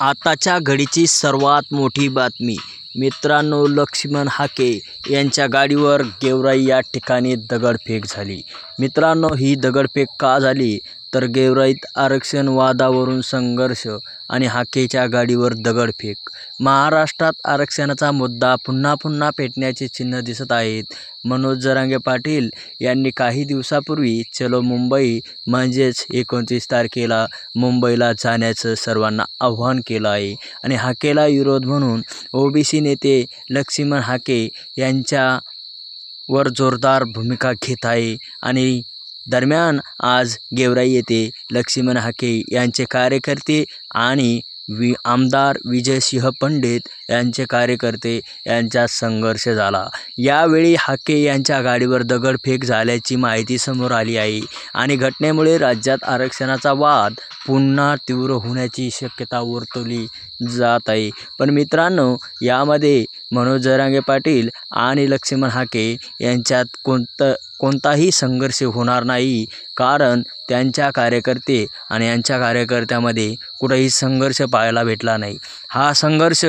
आताच्या घडीची सर्वात मोठी बातमी. मित्रांनो लक्ष्मण हाके यांच्या गाडीवर गेवराई या ठिकाणी दगडफेक झाली. मित्रांनो ही दगडफेक का झाली? तर गेवराईत आरक्षण वादावरून संघर्ष आणि हाकेच्या गाडीवर दगडफेक. महाराष्ट्रात आरक्षणाचा मुद्दा पुन्हा पुन्हा पेटण्याचे चिन्ह दिसत आहेत. मनोज जरांगे पाटील यांनी काही दिवसापूर्वी चलो मुंबई म्हणजेच एकोणतीस तारखेला मुंबईला जाण्याचं सर्वांना आव्हान केलं आहे. आणि हाकेला विरोध म्हणून ओबीसी नेते लक्ष्मण हाके यांच्यावर जोरदार भूमिका घेत आहे. आणि दरम्यान आज गेवराई येथे लक्ष्मण हाके यांचे कार्यकर्ते आणि वि आमदार विजयसिंह पंडित यांचे कार्यकर्ते यांच्यात संघर्ष झाला. यावेळी हाके यांच्या गाडीवर दगडफेक झाल्याची माहिती समोर आली आहे आणि घटनेमुळे राज्यात आरक्षणाचा वाद पुन्हा तीव्र होण्याची शक्यता वर्तवली जात आहे. पण मित्रांनो यामध्ये मनोज जरांगे पाटील आणि लक्ष्मण हाके यांच्यात कोणतं कोणताही संघर्ष होणार नाही. कारण त्यांच्या कार्यकर्ते आणि यांच्या कार्यकर्त्यामध्ये कुठेही संघर्ष पाहायला भेटला नाही. हा संघर्ष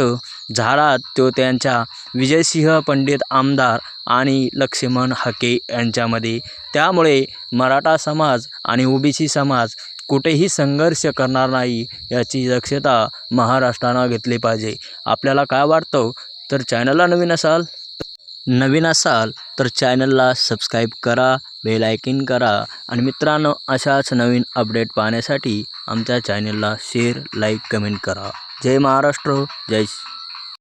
झाला तो त्यांच्या विजयसिंह पंडित आमदार आणि लक्ष्मण हाके यांच्यामध्ये. त्यामुळे मराठा समाज आणि ओबीसी समाज कुठेही संघर्ष करणार नाही याची दक्षता महाराष्ट्रानं घेतली पाहिजे. आपल्याला काय वाटतं? तर चॅनलला नवीन असाल नवीन असाल तर चॅनलला सबस्क्राईब करा बेल आयकन करा आणि मित्रांनो अशाच नवीन अपडेट पाहण्यासाठी आमच्या चॅनलला शेअर लाईक कमेंट करा. जय महाराष्ट्र जय